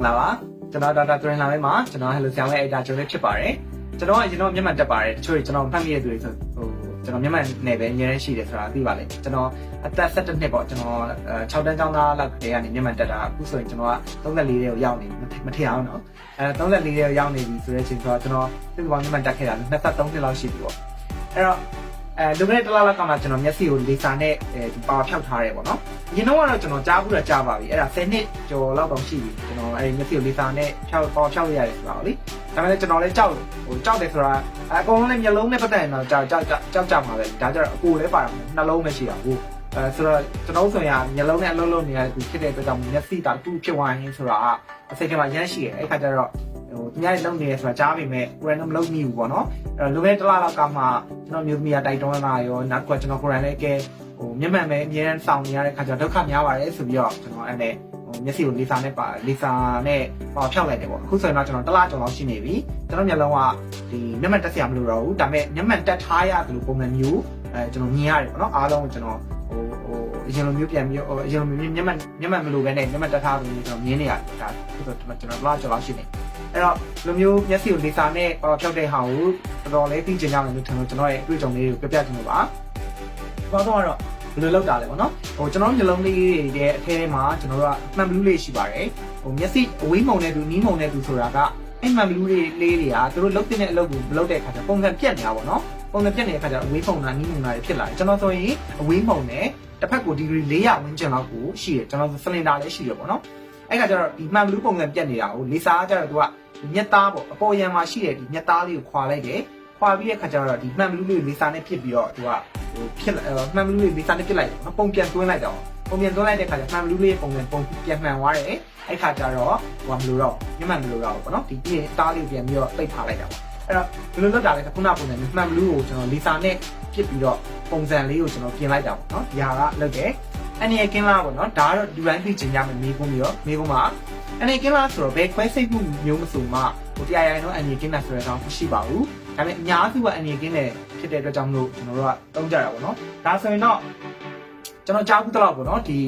အားလုံးပဲမင်္ဂလာပါကျွန်တော်ဒေါက်တာတွရင်လာမဲမှာကျွန်တော် Hello ဆရာရဲ့ editor ကျွန်တော်ဖြစ်ပါတယ်ကျွန်တော်ကရင်တော့မျက်မှန်တက်ပါတယ်တချို့တွေကျွန်တော်ဖတ်မိတဲ့သူတွေဆိုဟိုကျွန်တော်မျက်မှန်နယ်ပဲအများကြီးရှိတယ်ဆိုတာသိပါလေကျွန်တော်အသက်17နှစ်ပေါ့ကျွန်တော်6တန်းကျောင်းသားလောက်တည်းကနေမျက်မှန်တက်တာအခုဆိုရင်ကျွန်တော်က34လေးကိုရောက်နေမထင်အောင်နော်အဲ34လေးကိုရောက်နေပြီဆိုတဲ့အချိန်ဆိုတော့ကျွန်တော်သူ့ဘောင်မျက်မှန်တက်ခဲ့တာ23နှစ်လောက်ရှိပြီပေါ့အဲ့တော့ အဲလူငယ်တစ်လားလောက်ကမှကျွန်တော်မျက်စိကိုလေဆာနဲ့အဲဒီပါဖြောက်ထားတယ်ပေါ့နော်အရင်တော့ကတော့ကျွန်တော်ကြားဘူးတော့ကြားပါပြီအဲ့ဒါ10နှစ်ကျော်လောက်တောင်ရှိပြီကျွန်တော်အဲဒီမျက်စိကိုလေဆာနဲ့ဖြောက်ပေါ်ဖြောက်ရရတယ်ဆိုတာလေဒါပေမဲ့ကျွန်တော်လည်းကြောက်ဟိုကြောက်တယ်ဆိုတာအကုန်လုံးလည်းမျက်လုံးနဲ့ပတ်သက်ရင်တော့ကြောက်ကြောက်ကြောက်ကြောက်မှာပဲဒါကြတော့အကိုလည်းပါတာနှလုံးနဲ့ရှိတာဟုတ်အဲဆိုတော့ကျွန်တော်ဆိုရင်မျက်လုံးနဲ့အလုံးလုံးနေရတဲ့သူဖြစ်တဲ့အတွက်ကြောင့်မျက်စိတာတူဖြစ်သွားရင်ဆိုတာအစိတ်ထဲမှာရမ်းရှိတယ်အဲ့ခါကျတော့ ဟိုသူများတွေလုံနေရဆိုတာကြားပေမဲ့ကိုယ်လည်းမလုံမိဘူးပေါ့နော်အဲ့တော့လူငယ်တစ်လားလောက်ကမှကျွန်တော်မျိုးသမီးကတိုက်တွန်းလာရောနောက်ကကျွန်တော်ကိုယ်တိုင်လည်းကဲဟိုမျက်မှန်ပဲအမြဲတမ်းစောင့်နေရတဲ့ခါကျတော့ဒုက္ခများပါတယ်ဆိုပြီးတော့ကျွန်တော်အဲ့နဲ့ဟိုမျက်စိကိုလေစာနဲ့ပါလေစာနဲ့ပေါ့ဖြောက်လိုက်တယ်ပေါ့အခုဆိုရင်တော့ကျွန်တော်တစ်လားကျော်လောက်ရှိနေပြီကျွန်တော်မျက်လုံးကဒီမျက်မှန်တက်စရာမလိုတော့ဘူးဒါပေမဲ့မျက်မှန်တက်ထားရတယ်လို့ပုံမှန်မျိုးအဲကျွန်တော်မြင်ရတယ်ပေါ့နော်အားလုံးကျွန်တော်ဟိုဟို အရင်လိုမျိုးပြန်ပြီးဟိုအရင်လိုမျိုးမျက်မှန်မျက်မှန်မလိုပဲနဲ့မျက်မှန်တက်ထားပြီးကျွန်တော်မြင်နေရတယ်ဒါဆိုတော့ကျွန်တော်တစ်လားကျော်လောက်ရှိနေအဲ့တော့လိုမျိုးမျက်စိကိုလေစာနဲ့ပေါ့ဖြောက်တဲ့ဟာကိုတော်တော်လေးသိချင်ကြမယ်လို့ထင်လို့ကျွန်တော်ရဲ့အတွေ့အကြုံလေးကိုပြပြချင်လို့ပါဘာတော့ကတော့ဘယ်လိုလောက်တာလဲပေါ့နော်ဟိုကျွန်တော်မျိုးလုံးလေးတွေရဲ့အထဲထဲမှာကျွန်တော်တို့ကမှန်ဘလူးလေးရှိပါတယ်ဟိုမျက်စိအဝေးမုံတဲ့သူနီးမုံတဲ့သူဆိုတာကအဲ့မှန်ဘလူးလေးလေးတွေကသူတို့လုတ်တဲ့အလုပ်ကိုမလုပ်တဲ့အခါကျပုံစံပြတ်နေတာပေါ့နော်ပုံစံပြတ်နေတဲ့အခါကျအဝေးပုံတာနီးမုံတာတွေဖြစ်လာတယ်ကျွန်တော်ဆိုရင်အဝေးမုံနဲ့ တစ်ဖက်ကိုဒီဂရီ400ဝန်းကျင်လောက်ကိုရှိတယ်ကျွန်တော်ဆိုစလင်ဒါလည်းရှိတယ်ပေါ့နော်အဲ့ခါကျတော့ဒီမှန်ဘလူးပုံစံပြတ်နေတာကိုလေးစားကြတော့သူကမြက်သားပေါ့အပေါ်ရန်မှာရှိတဲ့ဒီမြက်သားလေးကိုခွာလိုက်တယ်ခွာပြီးတဲ့ခါကျတော့ဒီမှန်ဘလူးလေးလေးစားနဲ့ဖြစ်ပြီးတော့သူကဟိုဖြစ်မှန်ဘလူးလေးလေးစားနဲ့ဖြစ်လိုက်ပုံပြန်သွင်းလိုက်တော့ပုံပြန်သွင်းလိုက်တဲ့ခါကျမှန်ဘလူးလေးပုံပြန်ပုံပြန်မှန်သွားတယ်အဲ့ခါကျတော့ဟိုမလို့တော့ညမှန်မလို့တော့ပေါ့နော်ဒီပြင်းသားလေးပြန်ပြီးတော့ပိတ်ထားလိုက်တာပေါ့ အဲ့တော့ဘယ်လိုလုပ်တာလဲခုနပုံစံမျိုးမှန်ဘလူးကိုကျွန်တော်လီစာနဲ့ဖြစ်ပြီးတော့ပုံစံလေးကိုကျွန်တော်ပြင်လိုက်တာပေါ့နော်ဒီဟာကလုပ်တယ်အနေကင်းလားပေါ့နော်ဒါကတော့လူတိုင်းသိချင်ကြမယ်မိကုန်းပြီးတော့မိကုန်းမှာအနေကင်းလားဆိုတော့ဘယ်ခွဲစိတ်မှုမျိုးမဆိုမှဟိုတရားရိုင်တော့အနေကင်းတာဆိုတဲ့ကောင်မရှိပါဘူးဒါပေမဲ့အများစုကအနေကင်းတယ်ဖြစ်တဲ့အတွက်ကြောင့်မလို့ကျွန်တော်တို့ကတုံးကြတာပေါ့နော်ဒါဆိုရင်တော့ကျွန်တော်ကြားဘူးတော့ပေါ့နော်ဒီ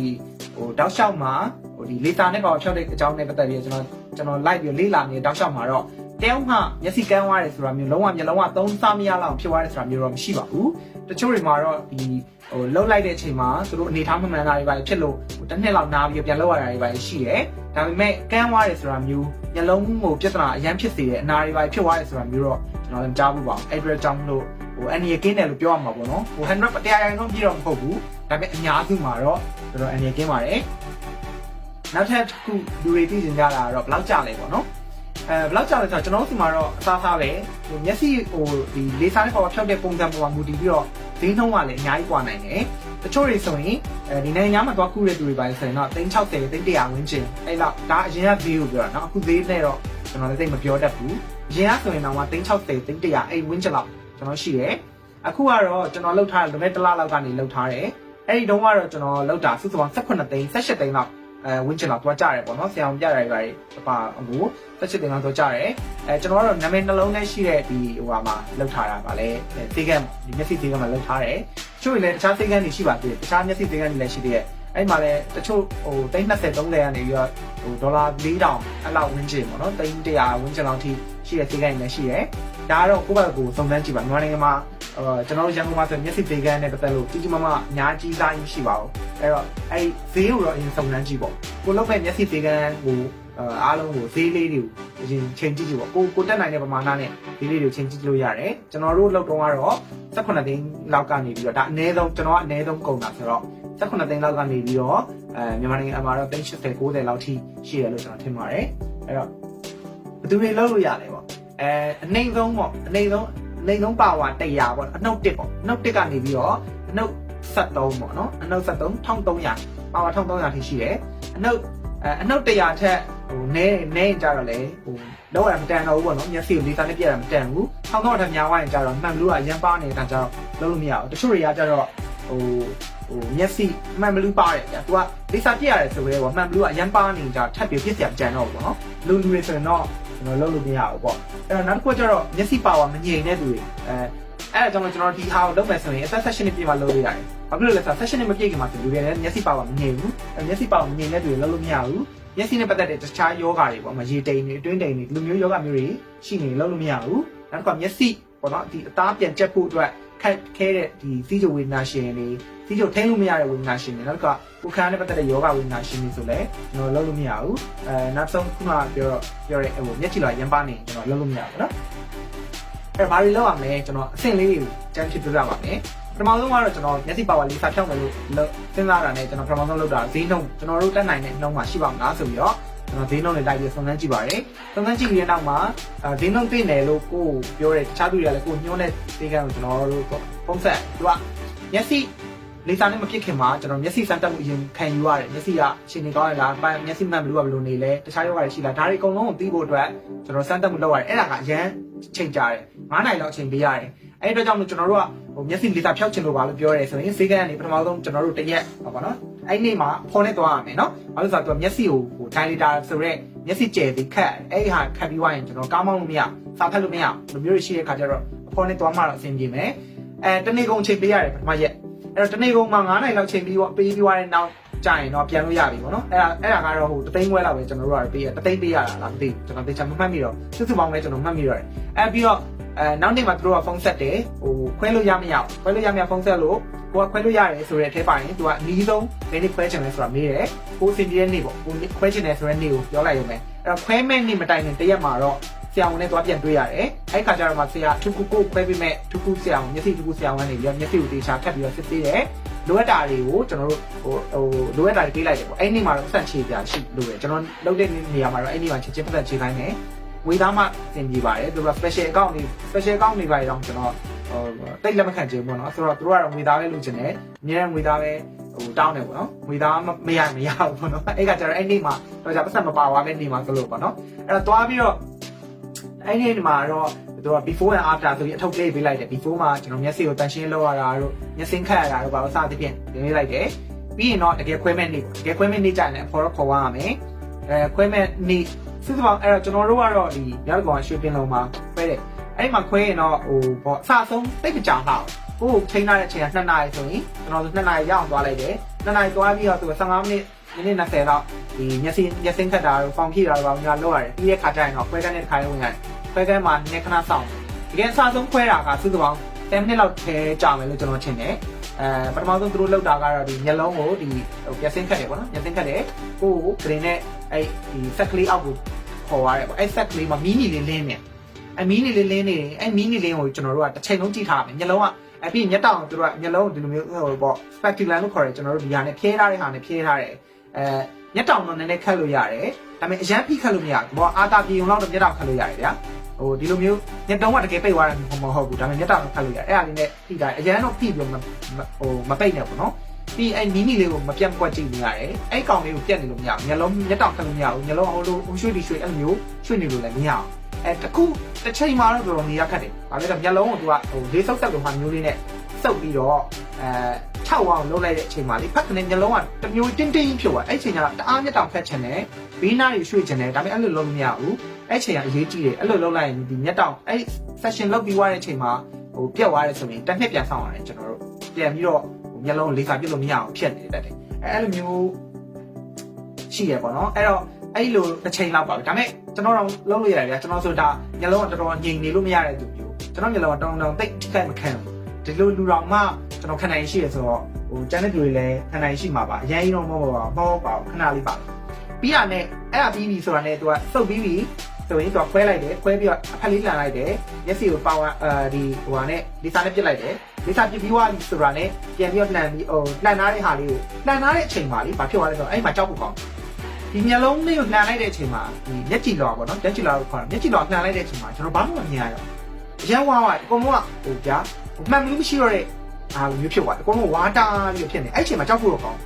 ဟိုတောက်လျှောက်မှာဟိုဒီလေတာနဲ့ပေါ့ဖြောက်တဲ့အကြောင်းနဲ့ပတ်သက်ပြီးကျွန်တော်ကျွန်တော် live ပြီးလေ့လာနေတဲ့တောက်လျှောက်မှာတော့ တယောက်မှမျက်စိကန်းသွားတယ်ဆိုတာမျိုးလုံးဝမျက်လုံးကသုံးစားမရလောက်ဖြစ်သွားတယ်ဆိုတာမျိုးတော့မရှိပါဘူးတချို့တွေမှာတော့ဒီဟိုလှုပ်လိုက်တဲ့အချိန်မှာသူတို့အနေထားမမှန်တာတွေပါဖြစ်လို့ဟိုတစ်နှစ်လောက်နားပြီးပြန်လှုပ်ရတာတွေပါရှိတယ်ဒါပေမဲ့ကန်းသွားတယ်ဆိုတာမျိုးမျက်လုံးကိုပြဿနာအရန်ဖြစ်စေတဲ့အနာတွေပါဖြစ်သွားတယ်ဆိုတာမျိုးတော့ကျွန်တော်လည်းကြားဘူးပါဘူးအဲ့အတွက်ကြောင့်လို့ဟိုအန်ရီကင်းတယ်လို့ပြောရမှာပေါ့နော်ဟို100တရားရိုင်တော့ပြည့်တော့မဟုတ်ဘူးဒါပေမဲ့အများစုမှာတော့တော်တော်အန်ရီကင်းပါတယ်နောက်ထပ်တစ်ခုလူတွေသိချင်ကြတာကတော့ဘယ်လောက်ကြာလဲပေါ့နော် အဲဘယ်လောက်ကြာလဲဆိုတော့ကျွန်တော်တို့ဒီမှာတော့အစားစားပဲဟိုမျက်စိဟိုဒီလေဆာနဲ့ပေါ်ဖြောက်တဲ့ပုံစံပေါ်မှာမူတည်ပြီးတော့ဈေးနှုန်းကလည်းအများကြီးကွာနိုင်တယ်တချို့တွေဆိုရင်အဲဒီနိုင်ငံမှာသွားကူးတဲ့သူတွေပါဆိုရင်တော့360 300ဝန်းကျင်အဲ့လောက်ဒါအရင်ကဈေးကိုပြောတာเนาะအခုဈေးနဲ့တော့ကျွန်တော်လည်းသိမပြောတတ်ဘူးအရင်ကဆိုရင်တော့360 300အဲ့ဝန်းကျင်လောက်ကျွန်တော်ရှိတယ်အခုကတော့ကျွန်တော်လှုပ်ထားတဲ့လွန်ခဲ့တစ်လလောက်ကနေလှုပ်ထားတယ်အဲ့ဒီတုန်းကတော့ကျွန်တော်လှုပ်တာစုစုပေါင်း18သိန်း18သိန်းလောက် အဲဝင်းချင်တော့တွားကြတယ်ပေါ့နော်ဆရာအောင်ပြရတယ်ပါပါအခုသက်ချစ်တင်တော့တွားကြတယ်အဲကျွန်တော်ကတော့နာမည်နှလုံးထဲရှိတဲ့ဒီဟိုဟာမှာလောက်ထားတာပါလေသေကံဒီမျက်စိသေကံမှာလောက်ထားတယ်ချို့လည်းတခြားသေကံတွေရှိပါသေးတယ်တခြားမျက်စိသေကံတွေလည်းရှိသေးတယ်အဲ့မှာလည်းတချို့ဟို320 30ကနေပြီးတော့ဟိုဒေါ်လာ4000အဲ့လောက်ဝင်းချင်ပေါ့နော်300ဝင်းချင်လောက်ထိရှိတဲ့သေကံတွေလည်းရှိတယ်ဒါကတော့ကိုယ့်ဘက်ကိုစုံစမ်းကြည့်ပါမြန်မာနိုင်ငံမှာ အော်ကျွန်တော်တို့ရန်ကုန်မှာဆိုမျက်စိသေကန်းနဲ့ပတ်သက်လို့ကြီးကြီးမားမားအများကြီးစားရင်ရှိပါဘူးအဲ့တော့အဲ့ဈေးကိုတော့အရင်စုံစမ်းကြည့်ပေါ့ကိုလောက်ပဲမျက်စိသေကန်းကိုအားလုံးကိုဈေးလေးတွေကိုအရင်ချိန်ကြည့်ကြည့်ပေါ့ကိုကိုတက်နိုင်တဲ့ပမာဏနဲ့ဈေးလေးတွေကိုချိန်ကြည့်လို့ရတယ်ကျွန်တော်တို့လောက်တော့ကတော့18သိန်းလောက်ကနေပြီးတော့ဒါအနည်းဆုံးကျွန်တော်ကအနည်းဆုံးကုန်တာဆိုတော့18သိန်းလောက်ကနေပြီးတော့အဲမြန်မာနိုင်ငံအမှာတော့380 90လောက်ထိရှိတယ်လို့ကျွန်တော်ထင်ပါတယ်အဲ့တော့ဘယ်သူတွေလောက်လို့ရလဲပေါ့အဲအနှိမ့်ဆုံးပေါ့အနှိမ့်ဆုံး လိန်လုံးပါဝါ100ပေါ့အနှုတ်1ပေါ့အနှုတ်1ကနေပြီးတော့အနှုတ်73ပေါ့နော်အနှုတ်73 1300ပါဝါ1300ထိရှိတယ်အနှုတ်အနှုတ်100ထက်ဟိုနဲနဲကြတော့လေဟိုလောက်ရမတန်တော့ဘူးပေါ့နော်မျက်စိကိုလေးစားနဲ့ပြရတာမတန်ဘူး1300ထက်များဝိုင်းကြတော့မှန်ဘလူးကရမ်းပါနေတဲ့အခါကျတော့လုံးလို့မရဘူးတချို့တွေကကြတော့ဟိုဟိုမျက်စိမှန်ဘလူးပါတယ်ဗျာ तू ကလေးစားပြရတယ်ဆိုရဲပေါ့မှန်ဘလူးကရမ်းပါနေကြထပ်ပြီးပြစ်စရာကြံတော့ဘူးပေါ့နော်လူလူတွေဆိုရင်တော့ ကျွန်တော်လုံးလို့မရဘူးပေါ့အဲ့တော့နောက်တစ်ခုကျတော့မျက်စိပါဝါမငြိမ်တဲ့သူတွေအဲအဲ့ဒါကြောင့်ကျွန်တော်ဒီဟာကိုလုပ်မယ်ဆိုရင်အသက် session ပြည့်မှလုပ်လို့ရတယ်ဘာဖြစ်လို့လဲဆိုတော့ session မပြည့်ခင်မှာလူတွေလည်းမျက်စိပါဝါမငြိမ်ဘူးမျက်စိပါဝါမငြိမ်တဲ့လူတွေလုပ်လို့မရဘူးမျက်စိနဲ့ပတ်သက်တဲ့တခြားယောဂတွေပေါ့မရေတိမ်တွေအတွင်းတိမ်တွေလူမျိုးယောဂမျိုးတွေရှိနေလုပ်လို့မရဘူးနောက်တစ်ခါမျက်စိပေါ့နော်ဒီအသားပြန်ကျက်ဖို့အတွက် ခက်ခဲတဲ့ဒီစီးကြဝေဒနာရှင်တွေစီးကြထိန်းလို့မရတဲ့ဝေဒနာရှင်တွေနောက်တစ်ခါကိုယ်ခန္ဓာနဲ့ပတ်သက်တဲ့ယောဂဝေဒနာရှင်တွေဆိုလည်းကျွန်တော်လုပ်လို့မရဘူးအဲနောက်ဆုံးခုနကပြောပြောတဲ့ဟိုမျက်ကြည့်လာရမ်းပါနေကျွန်တော်လုပ်လို့မရဘူးနော်အဲ့ဘာတွေလုပ်ရမလဲကျွန်တော်အဆင့်လေးတွေကိုကြမ်းဖြစ်ပြပြပါမယ်ပထမဆုံးကတော့ကျွန်တော်မျက်စိပါဝါလေးစာဖြောင်းတယ်လို့စဉ်းစားတာနဲ့ကျွန်တော်ပထမဆုံးလုပ်တာဈေးနှုန်းကျွန်တော်တို့တက်နိုင်တဲ့နှုန်းမှာရှိပါမလားဆိုပြီးတော့ ကျွန်တော်ဈေးနှုန်းတွေလိုက်ပြီးစုံစမ်းကြည့်ပါတယ်။စုံစမ်းကြည့်ပြီးတဲ့နောက်မှာဈေးနှုန်းသိနေလို့ကိုပြောတဲ့တခြားသူတွေကလည်းကိုညှိုးတဲ့ဈေးကန်းကိုကျွန်တော်တို့ပုံဆက်သူကမျက်စိလေစာနဲ့မဖြစ်ခင်မှာကျွန်တော်မျက်စိစမ်းတက်မှုအရင်ခံယူရတယ်မျက်စိကအချိန်ကြီးကောင်းရလားမျက်စိမှန်ဘလို့ကဘလို့နေလဲတခြားယောဂတွေရှိလားဒါတွေအကုန်လုံးကိုသိဖို့အတွက်ကျွန်တော်စမ်းတက်မှုလုပ်ရတယ်အဲ့ဒါကအရန်ချိန်ကြတယ်9နိုင်လောက်အချိန်ပေးရတယ်အဲ့ဒီအတွက်ကြောင့်မို့ကျွန်တော်တို့ကဟိုမျက်စိလေစာဖြောက်ချင်လို့ပါလို့ပြောရဲဆိုရင်ဈေးကန်းကနေပထမဆုံးကျွန်တော်တို့တရက်ဟောပါနော် အဲ့ဒီနေ့မှာဖုန်းနဲ့သွားရမယ်နော်ဘာလို့ဆိုတော့သူကမျက်စိကိုဟို dilator ဆိုရက်မျက်စိကျယ်ပြီးခတ်အဲ့ဒီဟာခတ်ပြီးွားရင်ကျွန်တော်ကားမောင်းလို့မရစာဖတ်လို့မရလူမျိုးတွေရှိတဲ့ခါကျတော့ဖုန်းနဲ့သွားမှတော့အဆင်ပြေမယ်အဲတနေ့ကုန်ချိန်ပေးရတယ်ပထမရက်အဲ့တော့တနေ့ကုန်မှာ9နိုင်လောက်ချိန်ပြီးပေးပြီးွားတဲ့နောက်ကြာရင်တော့ပြန်လို့ရပြီပေါ့နော်အဲ့ဒါအဲ့ဒါကတော့ဟိုတသိန်းခွဲလောက်ပဲကျွန်တော်တို့ကပေးရတသိန်းပေးရတာလားမသိဘူးကျွန်တော်သေချာမမှတ်မိတော့စုစုပေါင်းလဲကျွန်တော်မှတ်မိတော့တယ်အဲ့ပြီးတော့ အဲနောက်နေ့မှာသူတို့ကဖုန်းဆက်တယ်ဟိုခွဲလို့ရမရခွဲလို့ရမရဖုန်းဆက်လို့ကိုကခွဲလို့ရတယ်ဆိုတဲ့အထက်ပိုင်းသူကအနည်းဆုံးဘယ်နေ့ခွဲချင်လဲဆိုတာမေးတယ်ကိုစင်ပြည့်နေ့ပေါ့ကိုခွဲချင်တယ်ဆိုတဲ့နေ့ကိုပြောလိုက်ရုံပဲအဲ့တော့ခွဲမဲ့နေ့မတိုင်ခင်တရက်မှာတော့ဆရာဝန်နဲ့သွားပြန်တွေ့ရတယ်အဲ့ခါကျတော့မှဆရာထူကူကိုခွဲပေးမဲ့ထူကူဆရာဝန်မျက်စိထူကူဆရာဝန်ကနေပြီးတော့မျက်စိကိုတေချာထပ်ပြီးတော့စစ်သေးတယ်လိုအပ်တာတွေကိုကျွန်တော်တို့ဟိုဟိုလိုအပ်တာတွေပေးလိုက်တယ်ပေါ့အဲ့နေ့မှာတော့ဆက်ချေပြရှိလို့ရကျွန်တော်လုပ်တဲ့နေရာမှာတော့အဲ့နေ့မှာချက်ချင်းပတ်သက်ချေခိုင်းတယ် ဝေသားမှသင်ပြပါတယ်သူက special account တွေ special account တွေပါတော့ကျွန်တော်ဟိုတိတ်လက်မခံချင်ဘူးပေါ့နော်ဆိုတော့သူတို့ကတော့ငွေသားပဲလုပ်ချင်တယ်အများငွေသားပဲဟိုတောင်းတယ်ပေါ့နော်ငွေသားမရမရဘူးပေါ့နော်အဲ့ကကျတော့အဲ့နေ့မှာတော့じゃပတ်သက်မပါသွားတဲ့နေ့မှာဆိုလို့ပေါ့နော်အဲ့တော့သွားပြီးတော့အဲ့ဒီမှာတော့သူက before and after ဆိုပြီးအထုပ်လေးပေးလိုက်တယ် before မှာကျွန်တော်မျက်စိကိုတန်ရှင်းလောက်ရတာတို့မျက်စင်းခတ်ရတာတို့ဘာလို့စသဖြင့်ပေးလိုက်တယ်ပြီးရင်တော့တကယ်ခွဲမဲ့နေ့တကယ်ခွဲမဲ့နေ့ကြရင်အဖော်တော့ခေါ်ရမယ် အဲခွဲမဲ့နေ့စစ်စပေါင်းအဲ့တော့ကျွန်တော်တို့ကတော့ဒီမြောက်ကောင်ရွှေပင်လုံးမှာခွဲတယ်အဲ့မှာခွဲရင်တော့ဟိုပေါ့အစဆုံးတိတ်မကြောင်တော့ကိုကိုချိန်ထားတဲ့အချိန်က2နာရီဆိုရင်ကျွန်တော်တို့2နာရီရအောင်သွားလိုက်တယ်2နာရီသွားပြီးတော့သူက15မိနစ်မိနစ်20လောက်ဒီမျက်စိမျက်စင်းခတ်တာတို့ဖောင်ဖြည့်တာတို့ဘာများလုပ်ရတယ်ပြီးတဲ့ခါကျရင်တော့ခွဲကန်းတဲ့ခါရုံးရတယ်ခွဲကန်းမှာနည်းခဏဆောင်တကယ်အစဆုံးခွဲတာကစုစုပေါင်း10မိနစ်လောက်ထဲကြာမယ်လို့ကျွန်တော်ထင်တယ် အဲပထမဆုံးသူတို့လောက်တာကတော့ဒီမျက်လုံးကိုဒီဟိုမျက်စင်းခတ်တယ်ပေါ့နော်မျက်စင်းခတ်တယ်ကိုကိုဂရင်းနဲ့အဲ့ဒီဆက်ကလေးအောက်ကိုခေါ်ရတယ်ပေါ့အဲ့ဆက်ကလေးမှာမီးနီလေးလင်းနေအဲ့မီးနီလေးလင်းနေအဲ့မီးနီလေးကိုကျွန်တော်တို့ကတစ်ချိန်လုံးကြည့်ထားမယ်မျက်လုံးကအပြီးမျက်တောင်တို့ကမျက်လုံးဒီလိုမျိုးဟိုပေါ့ speculum လို့ခေါ်တယ်ကျွန်တော်တို့ဒီဟာနဲ့ဖြဲထားတဲ့ဟာနဲ့ဖြဲထားတယ်အဲမျက်တောင်တော့နည်းနည်းခတ်လို့ရတယ်ဒါပေမဲ့အရန်ဖိခတ်လို့မရဘူးဘောအာတာပြေုံလောက်တော့မျက်တောင်ခတ်လို့ရတယ်ဗျာ ဟိုဒီလိုမျိုးမျက်တုံးကတကယ်ပိတ်သွားတယ်မဟုတ်ဘူးဒါပေမဲ့မျက်တောင်ခတ်လို့ရတယ်အဲ့ဒါလေးနဲ့ဖိတာအရန်တော့ဖိပြီးမဟိုမပိတ်နဲ့ပေါ့နော်ပြီးအဲ့နီးနီလေးကိုမပြတ်ကွက်ကြည့်နေရတယ်အဲ့ကောင်လေးကိုပြတ်နေလို့မရဘူးမျက်လုံးမျက်တောင်ခတ်လို့မရဘူးမျက်လုံးဟိုလိုရွှေ့ဒီရွှေ့အဲ့လိုမျိုးရွှေ့နေလို့လည်းမရအောင်အဲတခုတစ်ချိန်မှတော့တော်တော်နေရခတ်တယ်။ဒါပေမဲ့မျက်လုံးကိုသူကဟိုလေးဆုပ်ဆက်လို့ဟာမျိုးလေးနဲ့စုပ်ပြီးတော့အဲ6အောင်လုပ်လိုက်တဲ့အချိန်မှာလေဖတ်ကနေမျက်လုံးကတမျိုးတင်းတင်းဖြုတ်သွားအဲ့ချိန်ကတအားမျက်တောင်ဖက်ချင်တယ်ဘီးနာတွေရွှေ့ချင်တယ်ဒါပေမဲ့အဲ့လိုလုပ်မရဘူး အဲ့ချိန်ကအရေးကြီးတယ်အဲ့လိုလုပ်လိုက်ရင်ဒီမျက်တောင်အဲ့ session လုပ်ပြီးသွားတဲ့အချိန်မှာဟိုပြတ်သွားတယ်ဆိုရင်တစ်နှစ်ပြန်ဆောင်ရတယ်ကျွန်တော်တို့ပြန်ပြီးတော့မျက်လုံးလေးစာပြစ်လို့မရအောင်ဖြတ်နေတတ်တယ်အဲ့လိုမျိုးရှိရပေါ့နော်အဲ့တော့အဲ့လိုတစ်ချိန်လောက်ပါပဲဒါပေမဲ့ကျွန်တော်တော့လုံးလို့ရတယ်ဗျာကျွန်တော်ဆိုဒါမျက်လုံးကတော်တော်ငြိမ်နေလို့မရတဲ့သူမျိုးကျွန်တော်မျက်လုံးကတောင်းတောင်းတိတ်ခက်မခံဘူးဒီလိုလူတော်မှကျွန်တော်ခံနိုင်ရှိရဆိုတော့ဟိုကျန်တဲ့သူတွေလည်းခံနိုင်ရှိမှာပါအရင်တော့မဟုတ်ပါဘူးမဟုတ်ပါဘူးခဏလေးပါပြီးရနဲ့အဲ့ဒါပြီးပြီဆိုတာနဲ့သူကစုပ်ပြီးပြီ ဆိုရင်သူကခွဲလိုက်တယ်ခွဲပြီးတော့အဖက်လေးလန်လိုက်တယ်မျက်စိကိုပေါင်အဲဒီဟိုဟာနဲ့ဒီစာနဲ့ပြစ်လိုက်တယ်ဒီစာပြစ်ပြီးသွားပြီဆိုတာနဲ့ပြန်ပြီးတော့လှန်ပြီးဟိုလှန်ထားတဲ့ဟာလေးကိုလှန်ထားတဲ့အချိန်မှာလေဘာဖြစ်သွားလဲဆိုတော့အဲ့မှာကြောက်ဖို့ကောင်းဒီမျက်လုံးလေးကိုလှန်လိုက်တဲ့အချိန်မှာဒီမျက်ကြည်လွာပေါ့နော်မျက်ကြည်လွာကိုခေါ်တာမျက်ကြည်လွာလှန်လိုက်တဲ့အချိန်မှာကျွန်တော်ဘာမှမမြင်ရတော့အရန်ဝါးဝါးအကုန်လုံးကဟိုကြာမှန်မှုမရှိတော့တဲ့အားလိုမျိုးဖြစ်သွားတယ်အကုန်လုံးဝါတာပြီးဖြစ်နေအဲ့အချိန်မှာကြောက်ဖို့တော့ကောင်း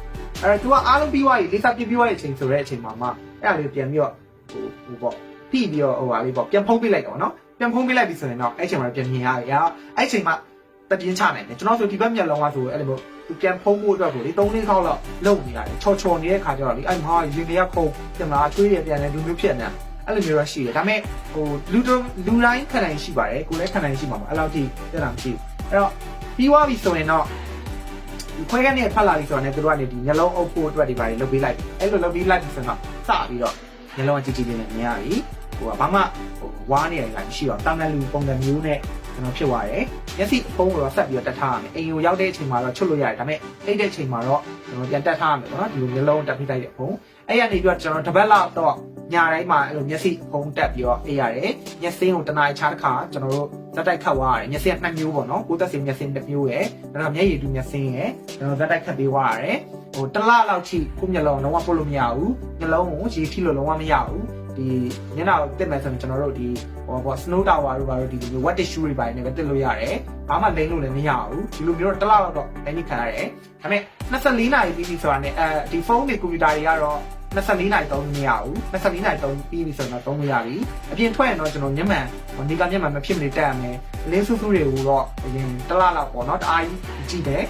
အဲ့တော့ तू ကအားလုံးပြီးသွားပြီလေးစားပြပြီးသွားတဲ့အချိန်ဆိုတဲ့အချိန်မှာမှအဲ့ဒါလေးပြန်ပြီးတော့ဟိုဟိုပေါ့ ဖိပြီးတော့ဟိုဟာလေးပေါ့ပြန်ဖုံးပြလိုက်တော့နော်ပြန်ဖုံးပြလိုက်ပြီဆိုရင်တော့အဲ့အချိန်မှာပြန်မြင်ရတယ်အဲ့အဲ့အချိန်မှာတပြင်းချနိုင်တယ်ကျွန်တော်ဆိုဒီဘက်မျက်လုံးကဆိုအဲ့လိုမျိုးသူပြန်ဖုံးဖို့အတွက်ကိုလေ၃လေးခေါက်လောက်လုံနေရတယ်ချော်ချော်နေတဲ့ခါကျတော့လေအဲ့မှာရင်တွေကခုံပြန်လာချွေးရပြန်တယ်လူမျိုးဖြစ်နေအဲ့လိုမျိုးရရှိတယ်ဒါပေမဲ့ဟိုလူတို့လူတိုင်းခံနိုင်ရှိပါတယ်ကိုလည်းခံနိုင်ရှိမှာပါအဲ့လောက်ထိတက်တာမရှိဘူးအဲ့တော့ပြီးသွားပြီဆိုရင်တော့ဒီခွဲကနေဖတ်လာပြီဆိုတော့ねသူတို့ကနေဒီညလုံးအုပ်ဖို့အတွက်ဒီပါတွေလုပ်ပေးလိုက်အဲ့လိုလုပ်ပေးလိုက်ပြီဆိုတော့စပြီးတော့ ညလုံးကကြည်ကြည်လေးနဲ့မြင်ရပြီဟိုကဘာမှဟိုဝါးနေတယ်လည်းမရှိတော့တာမန်လူပုံစံမျိုးနဲ့ကျွန်တော်ဖြစ်သွားတယ်မျက်စိဖုံးကိုတော့ဆက်ပြီးတော့တက်ထားရမယ်အိမ်ကိုရောက်တဲ့အချိန်မှာတော့ချွတ်လို့ရတယ်ဒါပေမဲ့အိတ်တဲ့အချိန်မှာတော့ကျွန်တော်ပြန်တက်ထားရမယ်ပေါ့နော်ဒီလိုမျိုးလုံးတက်ပြီးတိုက်တဲ့ဖုံး အဲ့ရနေပြီးတော့ကျွန်တော်တစ်ပတ်လောက်တော့ညာတိုင်းမှာအဲ့လိုမျက်စိဖုံးတက်ပြီးတော့အေးရတယ်မျက်စင်းကိုတနားချားတစ်ခါကျွန်တော်တို့ဇက်တိုက်ခတ်သွားရတယ်မျက်စိကနှစ်မျိုးပေါ့နော်ကိုယ်သက်စင်မျက်စင်းတစ်မျိုးရယ်ဒါတော့မျက်ရည်တူမျက်စင်းရယ်ကျွန်တော်ဇက်တိုက်ခတ်ပေးသွားရတယ်ဟိုတစ်လလောက်ထိကိုမျက်လုံးလုံးဝပုတ်လို့မရဘူးမျက်လုံးကိုရေထိလို့လုံးဝမရဘူးဒီမျက်နှာကိုတက်မယ်ဆိုရင်ကျွန်တော်တို့ဒီဟိုပေါ့ snow tower တို့ဘာလို့ဒီလို wet tissue တွေပိုင်းနဲ့ပဲတက်လို့ရတယ်။ဘာမှလိမ့်လို့လည်းမရဘူး။ဒီလိုမျိုးတော့တစ်လလောက်တော့လိမ့်နေခံရတယ်။ဒါပေမဲ့ 24နာရီပြီးပြီဆိုတာနဲ့အဲဒီဖုန်းတွေကွန်ပျူတာတွေကတော့24နာရီသုံးမရဘူး။24နာရီသုံးပြီးပြီဆိုတော့သုံးလို့ရပြီ။အပြင်ထွက်ရင်တော့ကျွန်တော်မျက်မှန်နေကမျက်မှန်မဖြစ်မနေတက်ရမယ်။လင်းဆူဆူတွေကိုတော့အရင်တစ်လလောက်ပေါ့နော်။တအားကြီးကြည့်တယ်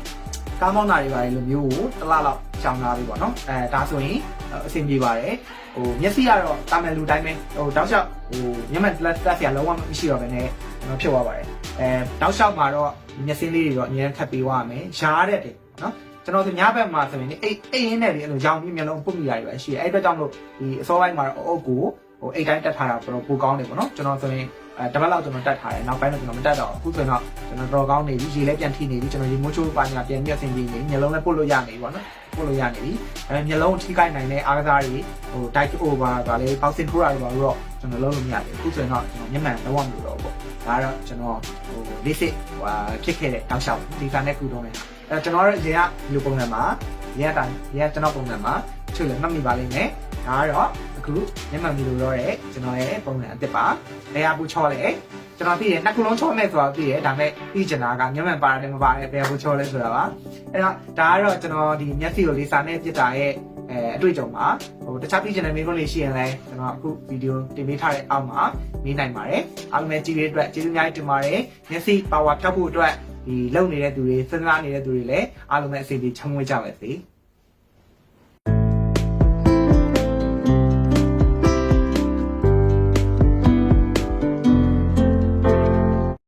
။ကားမောင်းတာတွေပါလေလိုမျိုးကိုတစ်လလောက်ရှောင်ထားပြီပေါ့နော်။အဲဒါဆိုရင်အဆင်ပြေပါတယ်။ဟိုမျက်စိကတော့တာမန်လူတိုင်းပဲဟိုတောက်လျှောက်ဟိုမျက်မှန်လက်တက်ဆရာလုံးဝမရှိတော့ဘဲနဲ့ကျွန်တော်ဖြစ်သွားပါတယ်အဲတောက်လျှောက်မှာတော့မျက်စင်းလေးတွေတော့အများကြီးခတ်ပေးသွားမယ်ရှားတဲ့တယ် နော်ကျွန်တော်ဆိုညဘက်မှာဆိုရင်အိတ်အိတ်ရင်းနဲ့လေအဲ့လိုရောင်ပြီးမျက်လုံးပုတ်မိရတွေပဲရှိတယ်အဲ့အတွက်ကြောင့်လို့ဒီအစောပိုင်းမှာတော့အုပ်ကိုဟိုအိတ်တိုင်းတက်ထားတာတော့ပိုကောင်းတယ်ပေါ့နော်ကျွန်တော်ဆိုရင်အဲတပတ်လောက်ကျွန်တော်တက်ထားတယ်နောက်ပိုင်းတော့ကျွန်တော်မတက်တော့အခုဆိုရင်တော့ကျွန်တော်တော်ကောင်းနေပြီရေလည်းပြန်ထိနေပြီကျွန်တော်ရေမိုးချိုးပါညာပြန်ပြီးအဆင်ပြေနေမျက်လုံးလည်းပုတ်လို့ရနေပြီပေါ့နော်ပုတ်လို့ရနေပြီအဲမျက်လုံးထိခိုက်နိုင်တဲ့အားကစားတွေဟို diet over ကလည်း boxing throw တွေပါတော့ကျွန်တော်လုံးလို့မရတယ်အခုဆိုရင်တော့ကျွန်တော်မျက်မှန်လုံးဝမလို့တော့ပေါ့ဒါကတော့ကျွန်တော်ဟို basic ဟိုဖြစ်ခဲ့တဲ့တောက်လျှောက်ဒီကနေ့ကူတော့တယ် အဲကျွန်တော်ရဲ့ရေကဒီလိုပုံစံမှာရေကတိုင်းရေကကျွန်တော်ပုံစံမှာချွတ်လည်းမှတ်မိပါလိမ့်မယ်ဒါကတော့အခုမျက်မှန်မီလိုတော့တဲ့ကျွန်တော်ရဲ့ပုံစံအစ်စ်ပါလေယာပူချောလေကျွန်တော်သိတယ်နှစ်ခုလုံးချောမယ်ဆိုတော့သိတယ်ဒါပေမဲ့ပြီးကျင်တာကမျက်မှန်ပါတယ်မပါတယ်ဘယ်ပူချောလဲဆိုတာပါအဲ့တော့ဒါကတော့ကျွန်တော်ဒီမျက်စိကိုလေးစာနဲ့ပြစ်တာရဲ့အဲအတွေ့အကြုံပါဟိုတခြားပြီးကျင်တဲ့မိခွန်းလေးရှိရင်လည်းကျွန်တော်အခုဗီဒီယိုတင်ပေးထားတဲ့အောက်မှာမေးနိုင်ပါတယ်အားလုံးပဲကြည့်ရတဲ့အတွက်ကျေးဇူးများတင်ပါတယ်မျက်စိပါဝါဖြတ်ဖို့အတွက် ဒီလုံနေတဲ့သူတွေစဉ်းစားနေတဲ့သူတွေလည်းအားလုံးပဲအစီအစဉ်ချမ်းမွေးကြပါစေ။